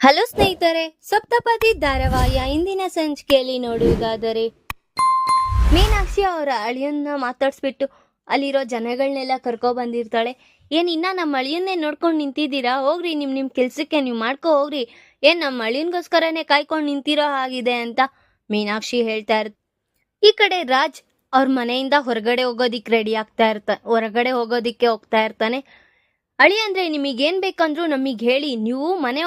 Hello ಸ್ನೇಹಿತರೆ, ಸಪ್ತಪದಿ ಧಾರಾವಾಹಿಯ ಇಂದಿನ ಸಂಚಿಕೆಯಲ್ಲಿ ನೋಡುವುದಾದರೆ, ಮೀನಾಕ್ಷಿ ಅವರ ಅಳಿಯನ್ನ ಮಾತಾಡ್ಸ್ಬಿಟ್ಟು ಅಲ್ಲಿರೋ ಜನಗಳನ್ನೆಲ್ಲ ಕರ್ಕೊ ಬಂದಿರ್ತಾಳೆ. ಏನ್, ಇನ್ನ ನಮ್ಮ ಅಳಿಯನ್ನೇ ನೋಡ್ಕೊಂಡು ನಿಂತಿದ್ದೀರಾ? ಹೋಗ್ರಿ ನಿಮ್ಮ ನಿಮ್ಮ ಕೆಲಸಕ್ಕೆ ನೀವು ಮಾಡ್ಕೊ ಹೋಗ್ರಿ. ಏನ್, ನಮ್ಮ ಅಳಿಯನ್ಗೋಸ್ಕರನೇ ಕಾಯ್ಕೊಂಡು ನಿಂತಿರೋ ಹಾಗಿದೆ ಅಂತ ಮೀನಾಕ್ಷಿ ಹೇಳ್ತಾ ಇರ್ತ ಈ ಕಡೆ ರಾಜ್ ಅವ್ರ ಮನೆಯಿಂದ ಹೊರಗಡೆ ಹೋಗೋದಿಕ್ಕೆ ರೆಡಿ ಆಗ್ತಾ ಇರ್ತ, ಹೊರಗಡೆ ಹೋಗೋದಿಕ್ಕೆ ಹೋಗ್ತಾ ಇರ್ತಾನೆ. ಅಳಿ ಅಂದ್ರೆ ನಿಮಗೇನ್ ಬೇಕಂದ್ರು ನಮಗೆ ಹೇಳಿ. ನೀವು ಮನೆ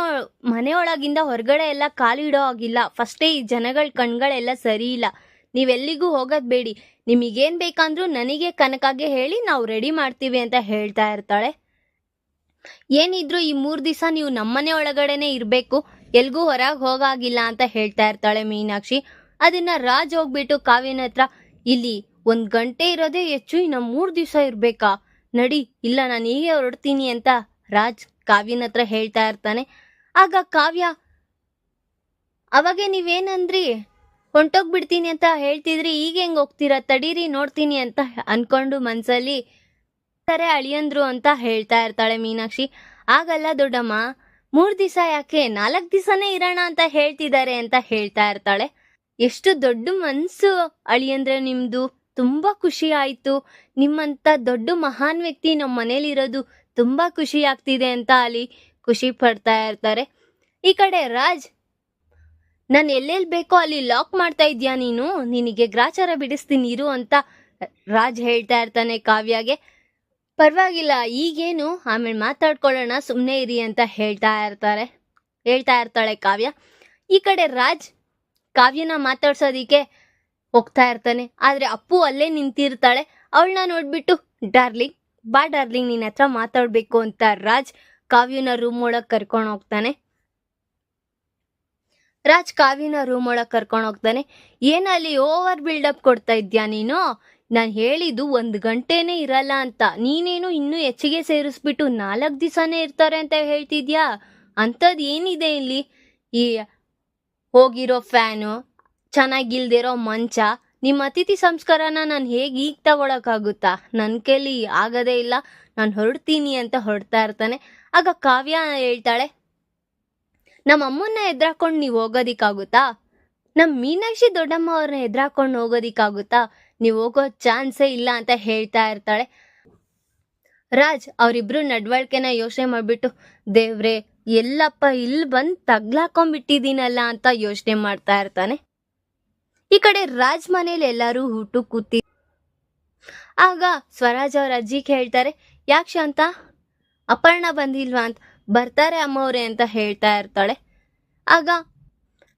ಮನೆಯೊಳಗಿಂದ ಹೊರಗಡೆ ಎಲ್ಲ ಕಾಲಿಡೋ ಆಗಿಲ್ಲ ಫಸ್ಟೇ ಈ ಜನಗಳ ಕಣ್ಗಳೆಲ್ಲ ಸರಿ ಇಲ್ಲ. ನೀವೆಲ್ಲಿಗೂ ಹೋಗೋದು ಬೇಡಿ. ನಿಮಗೇನ್ ಬೇಕಂದ್ರು ನನಗೆ ಕನಕಾಗೆ ಹೇಳಿ ನಾವು ರೆಡಿ ಮಾಡ್ತೀವಿ ಅಂತ ಹೇಳ್ತಾ ಇರ್ತಾಳೆ. ಏನಿದ್ರು ಈ ಮೂರ್ ದಿವಸ ನೀವು ನಮ್ಮನೆ ಒಳಗಡೆನೆ ಇರಬೇಕು. ಎಲ್ಗೂ ಹೊರಗೆ ಹೋಗಾಗಿಲ್ಲ ಅಂತ ಹೇಳ್ತಾ ಇರ್ತಾಳೆ ಮೀನಾಕ್ಷಿ. ಅದನ್ನ ರಾಜ್ ಹೋಗ್ಬಿಟ್ಟು ಕಾವ್ಯನ ಹತ್ರ, ಇಲ್ಲಿ ಒಂದ್ ಗಂಟೆ ಇರೋದೇ ಹೆಚ್ಚು, ಇನ್ನ ಮೂರ್ ದಿವಸ ಇರ್ಬೇಕಾ? ನಡಿ, ಇಲ್ಲ ನಾನು ಹೀಗೆ ಹೊರಡ್ತೀನಿ ಅಂತ ರಾಜ್ ಕಾವ್ಯನ ಹತ್ರ ಹೇಳ್ತಾ ಇರ್ತಾನೆ. ಆಗ ಕಾವ್ಯ, ಅವಾಗೆ ನೀವೇನಂದ್ರಿ? ಹೊಂಟೋಗ್ಬಿಡ್ತೀನಿ ಅಂತ ಹೇಳ್ತಿದ್ರಿ, ಈಗ ಹೆಂಗ್ ಹೋಗ್ತೀರಾ? ತಡೀರಿ, ನೋಡ್ತೀನಿ ಅಂತ ಅನ್ಕೊಂಡು ಮನ್ಸಲ್ಲಿ ಸರಿ ಅಳಿಯಂದ್ರು ಅಂತ ಹೇಳ್ತಾ ಇರ್ತಾಳೆ ಮೀನಾಕ್ಷಿ. ಆಗಲ್ಲ ದೊಡ್ಡಮ್ಮ, ಮೂರು ದಿವಸ ಯಾಕೆ? ನಾಲ್ಕು ದಿವಸನೇ ಇರೋಣ ಅಂತ ಹೇಳ್ತಿದ್ದಾರೆ ಅಂತ ಹೇಳ್ತಾ ಇರ್ತಾಳೆ. ಎಷ್ಟು ದೊಡ್ಡ ಮನ್ಸು ಅಳಿಯಂದ್ರೆ ನಿಮ್ದು. ತುಂಬಾ ಖುಷಿ ಆಯಿತು. ನಿಮ್ಮಂತ ದೊಡ್ಡ ಮಹಾನ್ ವ್ಯಕ್ತಿ ನಮ್ಮ ಮನೇಲಿರೋದು ತುಂಬಾ ಖುಷಿ ಆಗ್ತಿದೆ ಅಂತ ಅಲ್ಲಿ ಖುಷಿ ಪಡ್ತಾ ಇರ್ತಾರೆ. ಈ ಕಡೆ ರಾಜ್, ನಾನು ಎಲ್ಲೆಲ್ಲಿ ಬೇಕೋ ಅಲ್ಲಿ ಲಾಕ್ ಮಾಡ್ತಾ ಇದ್ಯಾ ನೀನು? ನಿನಗೆ ಗ್ರಾಚಾರ ಬಿಡಿಸ್ತೀನಿ, ಇರು ಅಂತ ರಾಜ್ ಹೇಳ್ತಾ ಇರ್ತಾನೆ ಕಾವ್ಯಗೆ. ಪರವಾಗಿಲ್ಲ, ಈಗೇನು? ಆಮೇಲೆ ಮಾತಾಡ್ಕೊಳ್ಳೋಣ ಸುಮ್ಮನೆ ಇರಿ ಅಂತ ಹೇಳ್ತಾ ಇರ್ತಾರೆ. ಹೇಳ್ತಾ ಇರ್ತಾಳೆ ಕಾವ್ಯ. ಈ ಕಡೆ ರಾಜ್, ಕಾವ್ಯನ ಮಾತಾಡ್ಸೋದಿಕ್ಕೆ ಹೋಗ್ತಾ ಇರ್ತಾನೆ. ಆದ್ರೆ ಅಪ್ಪು ಅಲ್ಲೇ ನಿಂತಿರ್ತಾಳೆ. ಅವಳನ್ನ ನೋಡ್ಬಿಟ್ಟು, ಡಾರ್ಲಿಂಗ್, ಬಾ ಡಾರ್ಲಿಂಗ್, ನಿನ್ನ ಹತ್ರ ಮಾತಾಡಬೇಕು ಅಂತ ರಾಜ್ ಕಾವ್ಯನ ರೂಮ್ ಒಳಗೆ ಕರ್ಕೊಂಡು ಹೋಗ್ತಾನೆ. ರಾಜ್ ಕಾವ್ಯನ ರೂಮ್ ಒಳಗೆ ಕರ್ಕೊಂಡು ಹೋಗ್ತಾನೆ. ಏನಲ್ಲಿ ಓವರ್ ಬಿಲ್ಡಪ್ ಕೊಡ್ತಾ ಇದ್ಯಾ ನೀನು? ನಾನು ಹೇಳಿದ್ದು ಒಂದು ಗಂಟೆನೇ ಇರಲ್ಲ ಅಂತ. ನೀನೇನು ಇನ್ನೂ ಹೆಚ್ಚಿಗೆ ಸೇರಿಸ್ಬಿಟ್ಟು ನಾಲ್ಕು ದಿವಸನೇ ಇರ್ತಾರೆ ಅಂತ ಹೇಳ್ತಿದ್ಯಾ? ಅಂಥದ್ದು ಏನಿದೆ ಇಲ್ಲಿ? ಈ ಹೋಗಿರೋ ಫ್ಯಾನು ಚೆನ್ನಾಗಿಲ್ದಿರೋ ಮಂಚ, ನಿಮ್ಮ ಅತಿಥಿ ಸಂಸ್ಕಾರನ ನಾನು ಹೇಗೆ ಈಗ ತಗೊಳಕ್ಕಾಗುತ್ತಾ? ನನ್ನ ಕೈಲಿ ಆಗದೇ ಇಲ್ಲ. ನಾನು ಹೊರಡ್ತೀನಿ ಅಂತ ಹೊರಡ್ತಾ ಇರ್ತಾನೆ. ಆಗ ಕಾವ್ಯ ಹೇಳ್ತಾಳೆ, ನಮ್ಮ ಅಮ್ಮನ್ನ ಎದ್ರಾಕೊಂಡು ನೀವು ಹೋಗೋದಿಕ್ಕಾಗುತ್ತಾ? ನಮ್ಮ ಮೀನಾಕ್ಷಿ ದೊಡ್ಡಮ್ಮ ಅವ್ರನ್ನ ಎದ್ರಾಕೊಂಡು ಹೋಗೋದಿಕ್ಕಾಗುತ್ತಾ? ನೀವು ಹೋಗೋ ಚಾನ್ಸೇ ಇಲ್ಲ ಅಂತ ಹೇಳ್ತಾ ಇರ್ತಾಳೆ. ರಾಜ್ ಅವರಿಬ್ರು ನಡವಳಿಕೆನ ಯೋಚನೆ ಮಾಡಿಬಿಟ್ಟು, ದೇವ್ರೆ, ಎಲ್ಲಪ್ಪ, ಇಲ್ಲಿ ಬಂದು ತಗ್ಲಾಕೊಂಡ್ಬಿಟ್ಟಿದ್ದೀನಲ್ಲ ಅಂತ ಯೋಚನೆ ಮಾಡ್ತಾ ಇರ್ತಾನೆ. ಈ ಕಡೆ ರಾಜ್ ಮನೇಲಿ ಎಲ್ಲರೂ ಊಟ ಕೂತಿ ಆಗ ಸ್ವರಾಜ್ ಅವ್ರ ಅಜ್ಜಿಗೆ ಹೇಳ್ತಾರೆ ಯಾಕೆ ಶಾಂತ ಅಪರ್ಣ ಬಂದಿಲ್ವಾ ಅಂತ? ಬರ್ತಾರೆ ಅಮ್ಮವ್ರೆ ಅಂತ ಹೇಳ್ತಾ ಇರ್ತಾಳೆ. ಆಗ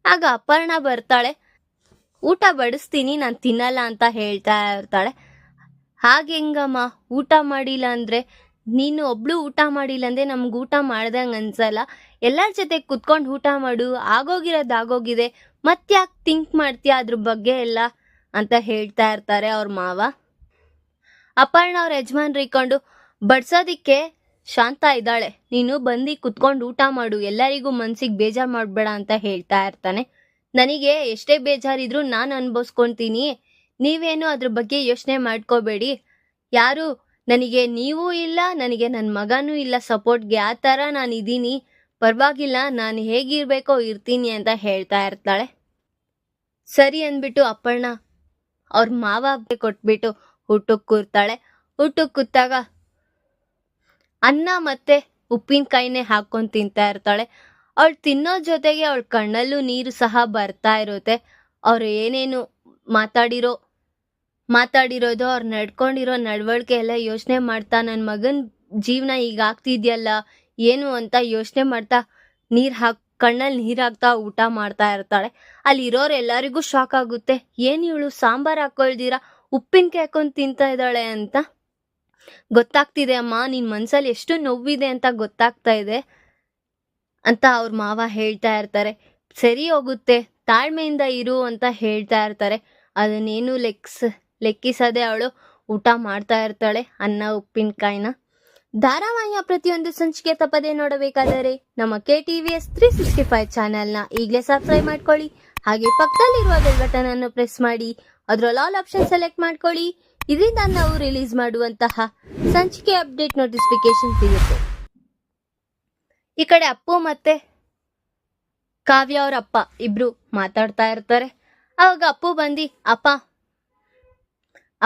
ಆಗ ಅಪರ್ಣ ಬರ್ತಾಳೆ. ಊಟ ಬಡಿಸ್ತೀನಿ, ನಾನು ತಿನ್ನಲ್ಲ ಅಂತ ಹೇಳ್ತಾ ಇರ್ತಾಳೆ. ಹಾಗೆಂಗಮ್ಮ ಊಟ ಮಾಡಿಲ್ಲ ಅಂದರೆ? ನೀನು ಒಬ್ಳು ಊಟ ಮಾಡಿಲ್ಲ ಅಂದರೆ ನಮ್ಗೆ ಊಟ ಮಾಡ್ದಂಗೆ ಅನ್ಸಲ್ಲ. ಎಲ್ಲರ ಜೊತೆ ಕುತ್ಕೊಂಡು ಊಟ ಮಾಡು. ಆಗೋಗಿರೋದು ಆಗೋಗಿದೆ. ಮತ್ತ್ಯಾಕೆ ಥಿಂಕ್ ಮಾಡ್ತೀಯ ಅದ್ರ ಬಗ್ಗೆ ಎಲ್ಲ ಅಂತ ಹೇಳ್ತಾ ಇರ್ತಾರೆ ಅವ್ರ ಮಾವ. ಅಪರ್ಣ ಅವ್ರ ಯಜಮಾನ್ರು ಇಕ್ಕೊಂಡು, ಬಡ್ಸೋದಿಕ್ಕೆ ಶಾಂತ ಇದ್ದಾಳೆ. ನೀನು ಬಂದು ಕುತ್ಕೊಂಡು ಊಟ ಮಾಡು. ಎಲ್ಲರಿಗೂ ಮನ್ಸಿಗೆ ಬೇಜಾರು ಮಾಡಬೇಡ ಅಂತ ಹೇಳ್ತಾ ಇರ್ತಾನೆ. ನನಗೆ ಎಷ್ಟೇ ಬೇಜಾರಿದ್ರು ನಾನು ಅನ್ಭವಿಸ್ಕೊತೀನಿ. ನೀವೇನು ಅದ್ರ ಬಗ್ಗೆ ಯೋಚನೆ ಮಾಡ್ಕೋಬೇಡಿ. ಯಾರು, ನನಗೆ ನೀವು ಇಲ್ಲ, ನನಗೆ ನನ್ನ ಮಗನೂ ಇಲ್ಲ, ಸಪೋರ್ಟ್ಗೆ ಆ ಥರ ನಾನು ಇದ್ದೀನಿ ಪರವಾಗಿಲ್ಲ, ನಾನು ಹೇಗಿರ್ಬೇಕೋ ಇರ್ತೀನಿ ಅಂತ ಹೇಳ್ತಾ ಇರ್ತಾಳೆ. ಸರಿ ಅಂದ್ಬಿಟ್ಟು ಅಪ್ಪಣ್ಣ, ಅವ್ರ ಮಾವ ಕೊಟ್ಬಿಟ್ಟು ಊಟಕ್ಕೆ ಕೂರ್ತಾಳೆ. ಊಟಕ್ಕೆ ಕೂತಾಗ ಅನ್ನ ಮತ್ತೆ ಉಪ್ಪಿನಕಾಯಿನೇ ಹಾಕೊಂಡು ತಿಂತಾ ಇರ್ತಾಳೆ. ಅವಳು ತಿನ್ನೋ ಜೊತೆಗೆ ಅವಳ ಕಣ್ಣಲ್ಲೂ ನೀರು ಸಹ ಬರ್ತಾ ಇರುತ್ತೆ. ಅವ್ರು ಏನೇನು ಮಾತಾಡಿರೋ, ಮಾತಾಡಿರೋದು, ಅವ್ರು ನಡ್ಕೊಂಡಿರೋ ನಡವಳಿಕೆ ಎಲ್ಲ ಯೋಚನೆ ಮಾಡ್ತಾ ನನ್ನ ಮಗನ ಜೀವನ ಈಗ ಆಗ್ತಿದ್ಯಲ್ಲ ಏನು ಅಂತ ಯೋಚನೆ ಮಾಡ್ತಾ ನೀರು ಹಾಕ್, ಕಣ್ಣಲ್ಲಿ ನೀರು ಹಾಕ್ತಾ ಊಟ ಮಾಡ್ತಾ ಇರ್ತಾಳೆ. ಅಲ್ಲಿ ಇರೋರು ಎಲ್ಲರಿಗೂ ಶಾಕ್ ಆಗುತ್ತೆ. ಏನು ಇವಳು ಸಾಂಬಾರ್ ಹಾಕೊಳ್ದಿರಾ? ಉಪ್ಪಿನಕಾಯಿ ಹಾಕೊಂಡು ತಿಂತಾ ಇದ್ದಾಳೆ ಅಂತ. ಗೊತ್ತಾಗ್ತಿದೆ, ಅಮ್ಮ ನಿನ್ನ ಮನ್ಸಲ್ಲಿ ಎಷ್ಟು ನೋವಿದೆ ಅಂತ ಗೊತ್ತಾಗ್ತಾ ಇದೆ ಅಂತ ಅವ್ರ ಮಾವ ಹೇಳ್ತಾ ಇರ್ತಾರೆ. ಸರಿ ಹೋಗುತ್ತೆ, ತಾಳ್ಮೆಯಿಂದ ಇರು ಅಂತ ಹೇಳ್ತಾ ಇರ್ತಾರೆ. ಅದನ್ನೇನು ಲೆಕ್ಸ್, ಲೆಕ್ಕಿಸದೆ ಅವಳು ಊಟ ಮಾಡ್ತಾ ಇರ್ತಾಳೆ, ಅನ್ನ, ಉಪ್ಪಿನಕಾಯಿನ. ಧಾರಾವಾಹಿಯ ಪ್ರತಿಯೊಂದು ಸಂಚಿಕೆ ತಪ್ಪದೆ ನೋಡಬೇಕಾದರೆ ನಮ್ಮ K T V S three sixty five ಚಾನೆಲ್ನ ಈಗಲೇ ಸಬ್ಸ್ಕ್ರೈಬ್ ಮಾಡ್ಕೊಳ್ಳಿ. ಹಾಗೆ ಪಕ್ಕದಲ್ಲಿರುವ ಬೆಲ್ ಬಟನ್ ಅನ್ನು ಪ್ರೆಸ್ ಮಾಡಿ ಅದರಲ್ಲಿ ಆಲ್ ಆಪ್ಷನ್ ಸೆಲೆಕ್ಟ್ ಮಾಡ್ಕೊಳ್ಳಿ. ಇದರಿಂದ ನಾವು ರಿಲೀಸ್ ಮಾಡುವಂತಹ ಸಂಚಿಕೆ ಅಪ್ಡೇಟ್ ನೋಟಿಫಿಕೇಶನ್ ಸಿಗುತ್ತೆ. ಈ ಕಡೆ ಅಪ್ಪು ಮತ್ತೆ ಕಾವ್ಯ ಅವ್ರ ಅಪ್ಪ ಇಬ್ರು ಮಾತಾಡ್ತಾ ಇರ್ತಾರೆ. ಅವಾಗ ಅಪ್ಪು ಬಂದು, ಅಪ್ಪ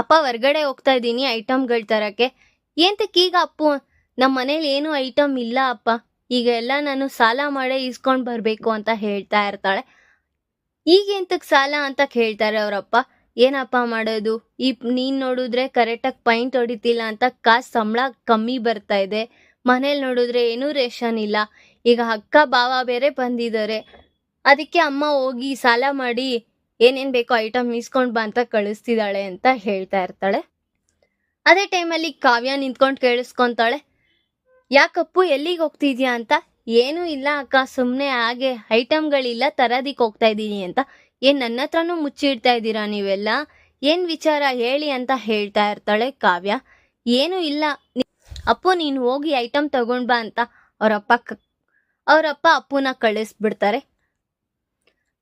ಅಪ್ಪ ಹೊರ್ಗಡೆ ಹೋಗ್ತಾ ಇದ್ದೀನಿ ಐಟಮ್ಗಳು ತರಕ್ಕೆ. ಏಂತಕ್ಕೆ ಈಗ ಅಪ್ಪು? ನಮ್ಮ ಮನೇಲಿ ಏನು ಐಟಮ್ ಇಲ್ಲ ಅಪ್ಪ. ಈಗ ಎಲ್ಲ ನಾನು ಸಾಲ ಮಾಡೇ ಇಸ್ಕೊಂಡು ಬರಬೇಕು ಅಂತ ಹೇಳ್ತಾ ಇರ್ತಾಳೆ. ಈಗ ಸಾಲ ಅಂತ ಕೇಳ್ತಾರೆ ಅವರಪ್ಪ? ಏನಪ್ಪ ಮಾಡೋದು? ಈ ನೀನು ನೋಡಿದ್ರೆ ಕರೆಕ್ಟಾಗಿ ಪೈಂಟ್ ಹೊಡಿತಿಲ್ಲ ಅಂತ ಕಾಸು ಸಂಬಳ ಕಮ್ಮಿ ಬರ್ತಾ ಇದೆ. ಮನೇಲಿ ನೋಡಿದ್ರೆ ಏನೂ ರೇಷನ್ ಇಲ್ಲ. ಈಗ ಅಕ್ಕ ಬಾವ ಬೇರೆ ಬಂದಿದ್ದಾರೆ. ಅದಕ್ಕೆ ಅಮ್ಮ ಹೋಗಿ ಸಾಲ ಮಾಡಿ ಏನೇನು ಬೇಕೋ ಐಟಮ್ ಇಸ್ಕೊಂಡು ಬಾ ಅಂತ ಕಳಿಸ್ತಿದ್ದಾಳೆ ಅಂತ ಹೇಳ್ತಾ ಇರ್ತಾಳೆ. ಅದೇ ಟೈಮಲ್ಲಿ ಕಾವ್ಯ ನಿಂತ್ಕೊಂಡು ಕೇಳಿಸ್ಕೊತಾಳೆ. ಯಾಕಪ್ಪು ಎಲ್ಲಿಗೆ ಹೋಗ್ತಿದ್ಯಾ ಅಂತ? ಏನೂ ಇಲ್ಲ ಅಕ್ಕ ಸುಮ್ಮನೆ ಹಾಗೆ ಐಟಮ್ಗಳಿಲ್ಲ ತರೋದಿಕ್ಕೆ ಹೋಗ್ತಾ ಇದ್ದೀನಿ ಅಂತ. ಏನು ನನ್ನ ಹತ್ರನೂ ಮುಚ್ಚಿಡ್ತಾ ಇದ್ದೀರಾ ನೀವೆಲ್ಲ? ಏನು ವಿಚಾರ ಹೇಳಿ ಅಂತ ಹೇಳ್ತಾ ಇರ್ತಾಳೆ ಕಾವ್ಯ. ಏನೂ ಇಲ್ಲ. ಅಪ್ಪು, ನೀನು ಹೋಗಿ ಐಟಮ್ ತಗೊಂಡು ಬಾ ಅಂತ ಅವರಪ್ಪ ಕ, ಅವರಪ್ಪ ಅಪ್ಪುನ ಕಳಿಸ್ಬಿಡ್ತಾರೆ.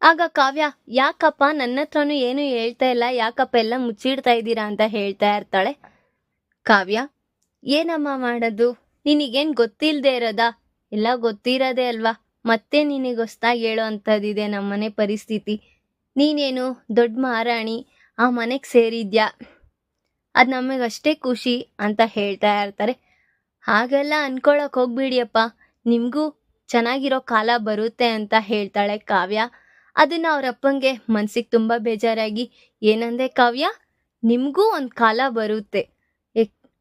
ಆಗ ಕಾವ್ಯ, ಯಾಕಪ್ಪ ನನ್ನ ಹತ್ರನೂ ಏನು ಹೇಳ್ತಾ ಇಲ್ಲ, ಯಾಕಪ್ಪ ಎಲ್ಲ ಮುಚ್ಚಿಡ್ತಾ ಇದ್ದೀರಾ ಅಂತ ಹೇಳ್ತಾ ಇರ್ತಾಳೆ. ಕಾವ್ಯ, ಏನಮ್ಮ ಮಾಡೋದು? ನಿನಗೇನು ಗೊತ್ತಿಲ್ಲದೆ ಇರೋದಾ? ಎಲ್ಲ ಗೊತ್ತಿರೋದೇ ಅಲ್ವಾ? ಮತ್ತೆ ನಿನಗೆ ಹೊಸ್ದಾಗಿ ಹೇಳೋ ಅಂಥದ್ದಿದೆ ನಮ್ಮನೆ ಪರಿಸ್ಥಿತಿ. ನೀನೇನು ದೊಡ್ಡ ಮಹಾರಾಣಿ, ಆ ಮನೆಗೆ ಸೇರಿದ್ಯಾ? ಅದು ನಮಗಷ್ಟೇ ಖುಷಿ ಅಂತ ಹೇಳ್ತಾ ಇರ್ತಾರೆ. ಹಾಗೆಲ್ಲ ಅನ್ಕೊಳಕ್ ಹೋಗ್ಬಿಡಿಯಪ್ಪ. ನಿಮಗೂ ಚೆನ್ನಾಗಿರೋ ಕಾಲ ಬರುತ್ತೆ ಅಂತ ಹೇಳ್ತಾಳೆ ಕಾವ್ಯ. ಅದನ್ನ ಅಪ್ಪಂಗೆ ಮನ್ಸಿಗೆ ತುಂಬ ಬೇಜಾರಾಗಿ, ಏನಂದೆ ಕಾವ್ಯ? ನಿಮಗೂ ಒಂದು ಕಾಲ ಬರುತ್ತೆ.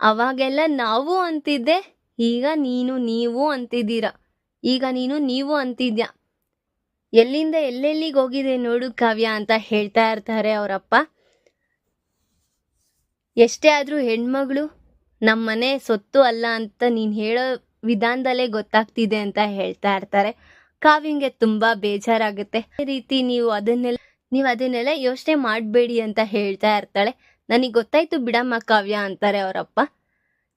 ಅವಾಗೆಲ್ಲ ನಾವು ಅಂತಿದ್ದೆ, ಈಗ ನೀನು ನೀವು ಅಂತಿದ್ದೀರ? ಈಗ ನೀನು ನೀವು ಅಂತಿದ್ಯಾ? ಎಲ್ಲಿಂದ ಎಲ್ಲೆಲ್ಲಿಗೆ ಹೋಗಿದೆ ನೋಡು ಕಾವ್ಯ ಅಂತ ಹೇಳ್ತಾ ಇರ್ತಾರೆ ಅವರಪ್ಪ. ಎಷ್ಟೇ ಆದರೂ ಹೆಣ್ಮಗಳು ನಮ್ಮ ಮನೆ ಸೊತ್ತು ಅಲ್ಲ ಅಂತ ನೀನು ಹೇಳೋ ವಿಧಾನದಲ್ಲೇ ಗೊತ್ತಾಗ್ತಿದೆ ಅಂತ ಹೇಳ್ತಾ ಇರ್ತಾರೆ. ಕಾವ್ಯಂಗೆ ತುಂಬ ಬೇಜಾರಾಗುತ್ತೆ. ಈ ರೀತಿ ನೀವು ಅದನ್ನೆಲ್ಲ ನೀವು ಅದನ್ನೆಲ್ಲ ಯೋಚನೆ ಮಾಡಬೇಡಿ ಅಂತ ಹೇಳ್ತಾ ಇರ್ತಾಳೆ. ನನಗೆ ಗೊತ್ತಾಯ್ತು ಬಿಡಮ್ಮ ಕಾವ್ಯ ಅಂತಾರೆ ಅವರಪ್ಪ.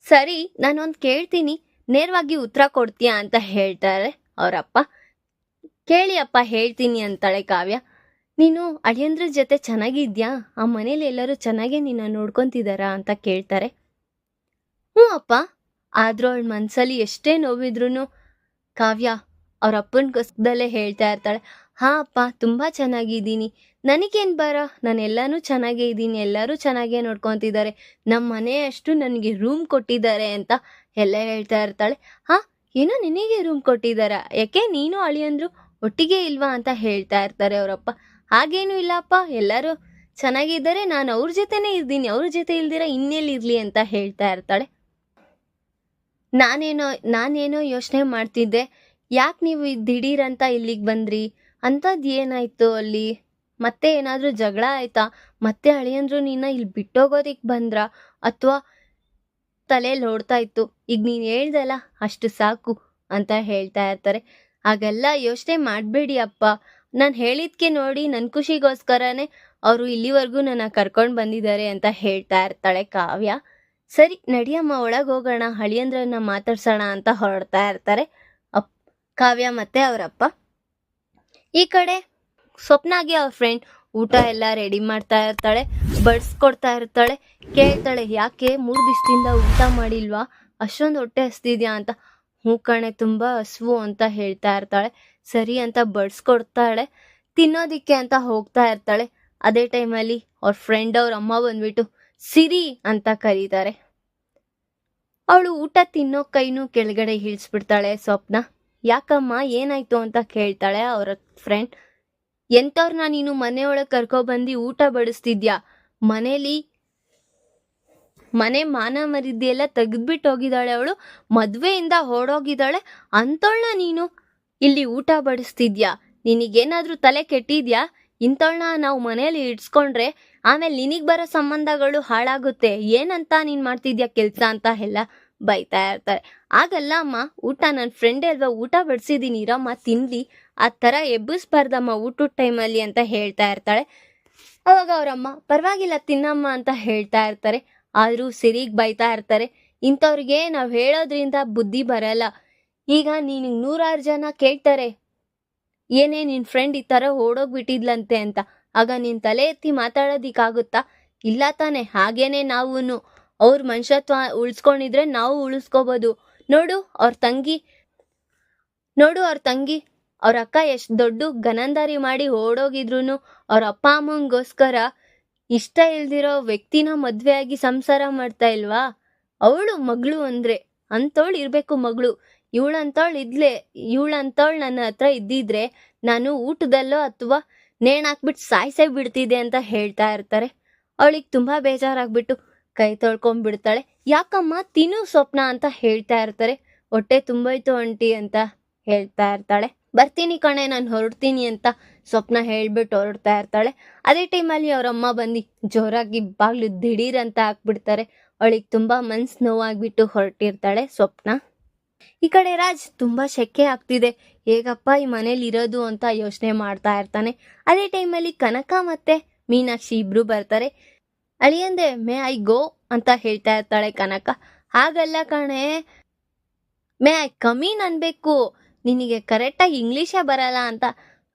ಸರಿ, ನಾನೊಂದು ಕೇಳ್ತೀನಿ. ನೇರವಾಗಿ ಉತ್ತರ ಕೊಡ್ತೀಯಾ ಅಂತ ಹೇಳ್ತಾರೆ ಅವರಪ್ಪ. ಕೇಳಿ ಅಪ್ಪ ಹೇಳ್ತೀನಿ ಅಂತಾಳೆ ಕಾವ್ಯ. ನೀನು ಅಳಿಯಂದ್ರ ಜೊತೆ ಚೆನ್ನಾಗಿದ್ಯಾ? ಆ ಮನೇಲಿ ಎಲ್ಲರೂ ಚೆನ್ನಾಗೆ ನಿನ್ನ ನೋಡ್ಕೊಂತಿದಾರಾ ಅಂತ ಕೇಳ್ತಾರೆ. ಹ್ಞೂ ಅಪ್ಪ. ಆದ್ರೂ ಅವಳ ಮನ್ಸಲ್ಲಿ ಎಷ್ಟೇ ನೋವಿದ್ರೂ ಕಾವ್ಯ ಅವ್ರ ಅಪ್ಪನ ಹೇಳ್ತಾ ಇರ್ತಾಳೆ. ಹಾಂ, ಅಪ್ಪ, ತುಂಬ ಚೆನ್ನಾಗಿದ್ದೀನಿ. ನನಗೇನು ಬರ? ನಾನು ಎಲ್ಲನೂ ಚೆನ್ನಾಗೇ ಇದ್ದೀನಿ. ಎಲ್ಲರೂ ಚೆನ್ನಾಗೇ ನೋಡ್ಕೊತಿದ್ದಾರೆ. ನಮ್ಮ ಮನೆಯಷ್ಟು ನನಗೆ ರೂಮ್ ಕೊಟ್ಟಿದ್ದಾರೆ ಅಂತ ಎಲ್ಲ ಹೇಳ್ತಾ ಇರ್ತಾಳೆ. ಹಾಂ, ಏನೋ ನಿನಗೆ ರೂಮ್ ಕೊಟ್ಟಿದ್ದಾರ? ಯಾಕೆ ನೀನು ಅಳಿಯಂದ್ರು ಒಟ್ಟಿಗೆ ಇಲ್ವಾ ಅಂತ ಹೇಳ್ತಾ ಇರ್ತಾರೆ ಅವರಪ್ಪ. ಹಾಗೇನೂ ಇಲ್ಲಪ್ಪ ಎಲ್ಲರೂ ಚೆನ್ನಾಗಿದ್ದಾರೆ. ನಾನು ಅವ್ರ ಜೊತೆನೇ ಇದ್ದೀನಿ. ಅವ್ರ ಜೊತೆ ಇಲ್ದಿರ ಇನ್ನೆಲ್ಲಿರ್ಲಿ ಅಂತ ಹೇಳ್ತಾ ಇರ್ತಾಳೆ. ನಾನೇನೋ ನಾನೇನೋ ಯೋಚನೆ ಮಾಡ್ತಿದ್ದೆ. ಯಾಕೆ ನೀವು ದಿಢೀರಂತ ಇಲ್ಲಿಗೆ ಬಂದ್ರಿ? ಅಂಥದ್ದು ಏನಾಯ್ತು ಅಲ್ಲಿ? ಮತ್ತೆ ಏನಾದರೂ ಜಗಳ ಆಯ್ತಾ? ಮತ್ತೆ ಅಳಿಯಂದ್ರು ನಿನ್ನ ಇಲ್ಲಿ ಬಿಟ್ಟೋಗೋದಿಕ್ ಬಂದ್ರಾ? ಅಥವಾ ತಲೆಯಲ್ಲಿ ಓಡ್ತಾ ಇತ್ತು? ಈಗ ನೀನು ಹೇಳ್ದಲ್ಲ, ಅಷ್ಟು ಸಾಕು ಅಂತ ಹೇಳ್ತಾ ಇರ್ತಾರೆ. ಹಾಗೆಲ್ಲ ಯೋಚನೆ ಮಾಡಬೇಡಿ ಅಪ್ಪ. ನಾನು ಹೇಳಿದ್ಕೆ ನೋಡಿ ನನ್ನ ಖುಷಿಗೋಸ್ಕರನೇ ಅವರು ಇಲ್ಲಿವರೆಗೂ ನನ್ನ ಕರ್ಕೊಂಡು ಬಂದಿದ್ದಾರೆ ಅಂತ ಹೇಳ್ತಾ ಇರ್ತಾಳೆ ಕಾವ್ಯ. ಸರಿ, ನಡಿಯಮ್ಮ ಒಳಗೆ ಹೋಗೋಣ ಹಳಿಯಂದ್ರನ್ನ ಮಾತಾಡ್ಸೋಣ ಅಂತ ಹೊರಡ್ತಾ ಇರ್ತಾರೆ. ಅಪ್, ಕಾವ್ಯ ಮತ್ತೆ ಅವರಪ್ಪ. ಈ ಕಡೆ ಸ್ವಪ್ನಾಗೆ ಅವ್ರ ಫ್ರೆಂಡ್ ಊಟ ಎಲ್ಲ ರೆಡಿ ಮಾಡ್ತಾ ಇರ್ತಾಳೆ, ಬಡಿಸ್ಕೊಡ್ತಾ ಇರ್ತಾಳೆ, ಕೇಳ್ತಾಳೆ, ಯಾಕೆ ಮೂರು ದಿವಸದಿಂದ ಊಟ ಮಾಡಿಲ್ವಾ? ಅಷ್ಟೊಂದು ಹೊಟ್ಟೆ ಹಸ್ತಿದ್ಯಾ ಅಂತ. ಹ್ಞೂ ಕಣೆ, ತುಂಬ ಹಸುವು ಅಂತ ಹೇಳ್ತಾ ಇರ್ತಾಳೆ. ಸರಿ ಅಂತ ಬಡಿಸ್ಕೊಡ್ತಾಳೆ. ತಿನ್ನೋದಿಕ್ಕೆ ಅಂತ ಹೋಗ್ತಾ ಇರ್ತಾಳೆ. ಅದೇ ಟೈಮಲ್ಲಿ ಅವ್ರ ಫ್ರೆಂಡ್ ಅವ್ರ ಅಮ್ಮ ಬಂದ್ಬಿಟ್ಟು, ಸಿರಿ ಅಂತ ಕರೀತಾರೆ. ಅವಳು ಊಟ ತಿನ್ನೋ ಕೈನೂ ಕೆಳಗಡೆ ಇಳಿಸ್ಬಿಡ್ತಾಳೆ ಸ್ವಪ್ನ. ಯಾಕಮ್ಮ, ಏನಾಯ್ತು ಅಂತ ಕೇಳ್ತಾಳೆ ಅವರ ಫ್ರೆಂಡ್ ಎಂಥವ್ರನ್ನ ನೀನು ಮನೆಯೊಳಗೆ ಕರ್ಕೊಬಂದು ಊಟ ಬಡಿಸ್ತಿದ್ಯಾ? ಮನೇಲಿ ಮನೆ ಮಾನ ಮರಿದಿ ಎಲ್ಲ ತೆಗೆದ್ಬಿಟ್ಟು ಹೋಗಿದ್ದಾಳೆ ಅವಳು. ಮದುವೆಯಿಂದ ಹೊರಡೋಗಿದ್ದಾಳೆ ಅಂಥವಳನ್ನ ನೀನು ಇಲ್ಲಿ ಊಟ ಬಡಿಸ್ತಿದ್ಯಾ? ನಿನಗೇನಾದ್ರೂ ತಲೆ ಕೆಟ್ಟಿದ್ಯಾ? ಇಂಥವಳನ್ನ ನಾವು ಮನೆಯಲ್ಲಿ ಇಡ್ಸ್ಕೊಂಡ್ರೆ ಆಮೇಲೆ ನಿನಗೆ ಬರೋ ಸಂಬಂಧಗಳು ಹಾಳಾಗುತ್ತೆ. ಏನಂತ ನೀನು ಮಾಡ್ತಿದ್ಯಾ ಕೆಲಸ ಅಂತ ಎಲ್ಲ? ಬೈತಾ ಇರ್ತಾರೆ. ಆಗಲ್ಲ ಅಮ್ಮ, ಊಟ ನನ್ನ ಫ್ರೆಂಡ್ ಅಲ್ವಾ, ಊಟ ಬಡಿಸಿದ್ದೀನಿ ಇರಮ್ಮ, ತಿನ್ಲಿ. ಆ ಥರ ಎಬ್ಬಿಸ್ಬಾರ್ದಮ್ಮ ಊಟದ ಟೈಮಲ್ಲಿ ಅಂತ ಹೇಳ್ತಾ ಇರ್ತಾಳೆ. ಅವಾಗ ಅವರಮ್ಮ, ಪರವಾಗಿಲ್ಲ ತಿನ್ನಮ್ಮ ಅಂತ ಹೇಳ್ತಾ ಇರ್ತಾರೆ. ಆದರೂ ಸಿರಿಗೆ ಬೈತಾ ಇರ್ತಾರೆ. ಇಂಥವ್ರಿಗೆ ನಾವು ಹೇಳೋದ್ರಿಂದ ಬುದ್ಧಿ ಬರಲ್ಲ. ಈಗ ನೀನು ನೂರಾರು ಜನ ಕೇಳ್ತಾರೆ, ಏನೇ ನಿನ್ನ ಫ್ರೆಂಡ್ ಈ ಥರ ಓಡೋಗ್ಬಿಟ್ಟಿದ್ಲಂತೆ ಅಂತ. ಆಗ ನೀನು ತಲೆ ಎತ್ತಿ ಮಾತಾಡೋದಿಕ್ಕಾಗುತ್ತಾ? ಇಲ್ಲ ತಾನೆ, ಹಾಗೇನೆ ನಾವು ಅವ್ರ ಮನುಷ್ಯತ್ವ ಉಳಿಸ್ಕೊಂಡಿದ್ರೆ ನಾವು ಉಳಿಸ್ಕೋಬೋದು. ನೋಡು ಅವ್ರ ತಂಗಿ, ನೋಡು ಅವ್ರ ತಂಗಿ, ಅವ್ರ ಅಕ್ಕ ಎಷ್ಟು ದೊಡ್ಡ ಗನಂದಾರಿ ಮಾಡಿ ಓಡೋಗಿದ್ರು ಅವ್ರ ಅಪ್ಪ ಅಮ್ಮಂಗೋಸ್ಕರ ಇಷ್ಟ ಇಲ್ದಿರೋ ವ್ಯಕ್ತಿನ ಮದ್ವೆ ಆಗಿ ಸಂಸಾರ ಮಾಡ್ತಾ ಇಲ್ವಾ? ಅವಳು ಮಗಳು ಅಂದ್ರೆ ಅಂತವಳು ಇರ್ಬೇಕು ಮಗಳು. ಇವಳಂತವಳು ಇದ್ಲೆ ಇವಳಂತವಳು ನನ್ನ ಹತ್ರ ಇದ್ದಿದ್ರೆ ನಾನು ಊಟದಲ್ಲೋ ಅಥವಾ ನೇಣಾಕ್ಬಿಟ್ಟು ಸಾಯಿಸೇ ಸಾಯ್ಸೇ ಬಿಡ್ತಿದ್ದೆ ಅಂತ ಹೇಳ್ತಾ ಇರ್ತಾರೆ. ಅವಳಿಗೆ ತುಂಬಾ ಬೇಜಾರಾಗ್ಬಿಟ್ಟು ಕೈ ತೊಳ್ಕೊಂಡ್ಬಿಡ್ತಾಳೆ. ಯಾಕಮ್ಮ? ತಿನ್ನು ಸ್ವಪ್ನ ಅಂತ ಹೇಳ್ತಾ ಇರ್ತಾರೆ. ಹೊಟ್ಟೆ ತುಂಬಾಯ್ತು ಆಂಟಿ ಅಂತ ಹೇಳ್ತಾ ಇರ್ತಾಳೆ. ಬರ್ತೀನಿ ಕಣೆ, ನಾನು ಹೊರಡ್ತೀನಿ ಅಂತ ಸ್ವಪ್ನ ಹೇಳ್ಬಿಟ್ಟು ಹೊರಡ್ತಾ ಇರ್ತಾಳೆ. ಅದೇ ಟೈಮಲ್ಲಿ ಅವರಮ್ಮ ಬಂದು ಜೋರಾಗಿ ಬಾಗ್ಲು ದಿಢೀರ್ ಅಂತ ಹಾಕ್ಬಿಡ್ತಾರೆ. ಅವಳಿಗೆ ತುಂಬ ಮನ್ಸು ನೋವಾಗ್ಬಿಟ್ಟು ಹೊರಟಿರ್ತಾಳೆ ಸ್ವಪ್ನ. ಈ ಕಡೆ ರಾಜ್ ತುಂಬ ಶೆಕೆ ಆಗ್ತಿದೆ. ಹೇಗಪ್ಪ ಈ ಮನೇಲಿ ಇರೋದು ಅಂತ ಯೋಚನೆ ಮಾಡ್ತಾ ಇರ್ತಾನೆ. ಅದೇ ಟೈಮಲ್ಲಿ ಕನಕ ಮತ್ತೆ ಮೀನಾಕ್ಷಿ ಇಬ್ರು ಬರ್ತಾರೆ. ಅಳಿಯಂದೆ, ಮೇ ಐ ಗೋ ಅಂತ ಹೇಳ್ತಾ ಇರ್ತಾಳೆ ಕನಕ. ಹಾಗಲ್ಲ ಕಣೆ. ಮೇ ಐ ಕಮೀನ್ ಅನ್ಬೇಕು. ನಿನಗೆ ಕರೆಕ್ಟಾಗಿ ಇಂಗ್ಲೀಷೇ ಬರಲ್ಲ ಅಂತ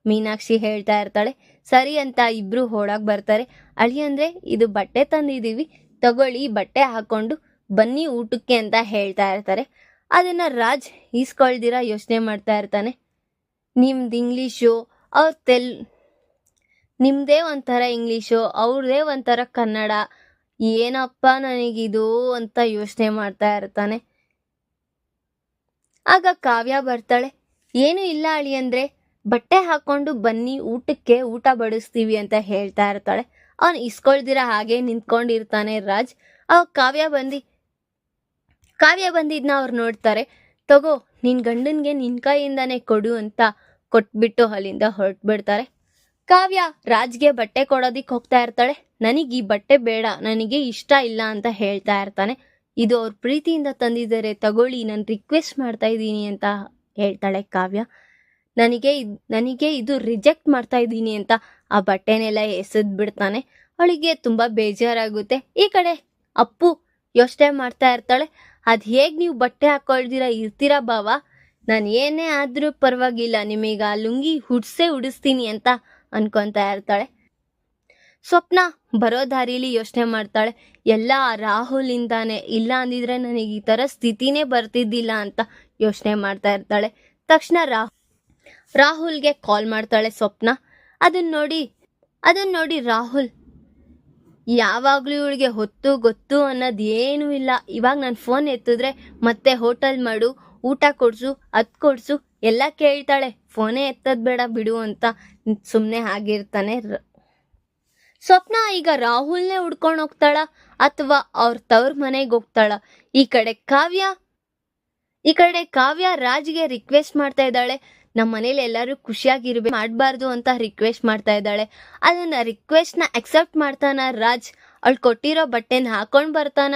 ಮೀನಾಕ್ಷಿ ಹೇಳ್ತಾ ಇರ್ತಾಳೆ. ಸರಿ ಅಂತ ಇಬ್ರು ಓಡಾಕ್ ಬರ್ತಾರೆ. ಅಳಿ ಅಂದ್ರೆ ಇದು ಬಟ್ಟೆ ತಂದಿದೀವಿ ತಗೊಳ್ಳಿ, ಬಟ್ಟೆ ಹಾಕೊಂಡು ಬನ್ನಿ ಊಟಕ್ಕೆ ಅಂತ ಹೇಳ್ತಾ ಇರ್ತಾರೆ. ಅದನ್ನ ರಾಜ್ ಈಸ್ಕೊಳ್ದಿರ ಯೋಚನೆ ಮಾಡ್ತಾ ಇರ್ತಾನೆ. ನಿಮ್ದು ಇಂಗ್ಲೀಷು, ಅವ್ರ ತೆಲ್ ನಿಮ್ಮದೇ ಒಂಥರ ಇಂಗ್ಲೀಷು, ಅವ್ರದೇ ಒಂಥರ ಕನ್ನಡ. ಏನಪ್ಪ ನನಗಿದು ಅಂತ ಯೋಚನೆ ಮಾಡ್ತಾ ಇರ್ತಾನೆ. ಆಗ ಕಾವ್ಯ ಬರ್ತಾಳೆ, ಏನು ಇಲ್ಲ ಅಳಿ ಅಂದ್ರೆ, ಬಟ್ಟೆ ಹಾಕೊಂಡು ಬನ್ನಿ, ಊಟಕ್ಕೆ ಊಟ ಬಡಿಸ್ತೀವಿ ಅಂತ ಹೇಳ್ತಾ ಇರ್ತಾಳೆ. ಅವನು ಇಸ್ಕೊಳ್ದಿರ ಹಾಗೆ ನಿಂತ್ಕೊಂಡಿರ್ತಾನೆ ರಾಜ್. ಅವಾಗ ಕಾವ್ಯ ಬಂದು, ಕಾವ್ಯ ಬಂದಿದ್ನ ಅವ್ರು ನೋಡ್ತಾರೆ. ತಗೋ, ನಿನ್ ಗಂಡನಿಗೆ ನಿನ್ ಕೈಯಿಂದಾನೆ ಕೊಡು ಅಂತ ಕೊಟ್ಬಿಟ್ಟು ಅಲ್ಲಿಂದ ಹೊರಟ್ಬಿಡ್ತಾರೆ. ಕಾವ್ಯ, ರಾಜ್ಗೆ ಬಟ್ಟೆ ಕೊಡೋದಿಕ್ ಹೋಗ್ತಾ ಇರ್ತಾಳೆ. ನನಗೆ ಈ ಬಟ್ಟೆ ಬೇಡ, ನನಗೆ ಇಷ್ಟ ಇಲ್ಲ ಅಂತ ಹೇಳ್ತಾ ಇರ್ತಾನೆ. ಇದು ಅವ್ರ ಪ್ರೀತಿಯಿಂದ ತಂದಿದ್ದಾರೆ, ತಗೊಳ್ಳಿ, ನಾನು ರಿಕ್ವೆಸ್ಟ್ ಮಾಡ್ತಾ ಇದ್ದೀನಿ ಅಂತ ಹೇಳ್ತಾಳೆ ಕಾವ್ಯ. ನನಗೆ ನನಗೆ ಇದು ರಿಜೆಕ್ಟ್ ಮಾಡ್ತಾ ಇದ್ದೀನಿ ಅಂತ ಆ ಬಟ್ಟೆನೆಲ್ಲ ಎಸೆದ್ ಬಿಡ್ತಾನೆ. ಅವಳಿಗೆ ತುಂಬಾ ಬೇಜಾರಾಗುತ್ತೆ. ಈ ಕಡೆ ಅಪ್ಪು ಯೋಚನೆ ಮಾಡ್ತಾ ಇರ್ತಾಳೆ. ಅದ್ ಹೇಗ್ ನೀವು ಬಟ್ಟೆ ಹಾಕೊಳ್ದಿರ, ಇರ್ತೀರ ಬಾವ ನಾನು ಏನೇ ಆದ್ರೂ ಪರವಾಗಿಲ್ಲ, ನಿಮಗೆ ಆ ಲುಂಗಿ ಹುಡ್ಸೇ ಉಡಿಸ್ತೀನಿ ಅಂತ ಅನ್ಕೊಂತಾ ಇರ್ತಾಳೆ. ಸ್ವಪ್ನ ಬರೋ ದಾರಿಲಿ ಯೋಚನೆ ಮಾಡ್ತಾಳೆ. ಎಲ್ಲ ರಾಹುಲ್ ಇಂದಾನೆ ಇಲ್ಲ ಅಂದಿದ್ರೆ ನನಗೆ ಈ ಥರ ಸ್ಥಿತಿನೇ ಬರ್ತಿದ್ದಿಲ್ಲ ಅಂತ ಯೋಚನೆ ಮಾಡ್ತಾ ಇರ್ತಾಳೆ. ತಕ್ಷಣ ರಾಹು ರಾಹುಲ್ಗೆ ಕಾಲ್ ಮಾಡ್ತಾಳೆ ಸ್ವಪ್ನ. ಅದನ್ನ ನೋಡಿ ಅದನ್ನ ನೋಡಿ ರಾಹುಲ್, ಯಾವಾಗಲೂ ಇವಳಿಗೆ ಹೊತ್ತು ಗೊತ್ತು ಅನ್ನೋದು ಏನೂ ಇಲ್ಲ. ಇವಾಗ ನಾನು ಫೋನ್ ಎತ್ತಿದ್ರೆ ಮತ್ತೆ ಹೋಟೆಲ್ ಮಾಡು, ಊಟ ಕೊಡ್ಸು, ಅದು ಕೊಡ್ಸು ಎಲ್ಲ ಕೇಳ್ತಾಳೆ, ಫೋನೇ ಎತ್ತದ್ ಬೇಡ ಬಿಡು ಅಂತ ಸುಮ್ಮನೆ ಆಗಿರ್ತಾನೆ ಸ್ವಪ್ನ ಈಗ ರಾಹುಲ್ನೇ ಹುಡ್ಕೊಂಡು ಹೋಗ್ತಾಳ ಅಥವಾ ಅವ್ರ ತವ್ರ ಮನೆಗೆ ಹೋಗ್ತಾಳ. ಈ ಕಡೆ ಕಾವ್ಯ, ಈ ಕಡೆ ಕಾವ್ಯ ರಾಜ್ಗೆ ರಿಕ್ವೆಸ್ಟ್ ಮಾಡ್ತಾ ಇದ್ದಾಳೆ. ನಮ್ಮ ಮನೇಲಿ ಎಲ್ಲರೂ ಖುಷಿಯಾಗಿರ್ಬೇಕು ಮಾಡಬಾರ್ದು ಅಂತ ರಿಕ್ವೆಸ್ಟ್ ಮಾಡ್ತಾ ಇದ್ದಾಳೆ. ಅದನ್ನ ರಿಕ್ವೆಸ್ಟ್ನ ಅಕ್ಸೆಪ್ಟ್ ಮಾಡ್ತಾನ ರಾಜ್. ಅವಳು ಕೊಟ್ಟಿರೋ ಬಟ್ಟೆನ ಹಾಕೊಂಡ್ ಬರ್ತಾನ.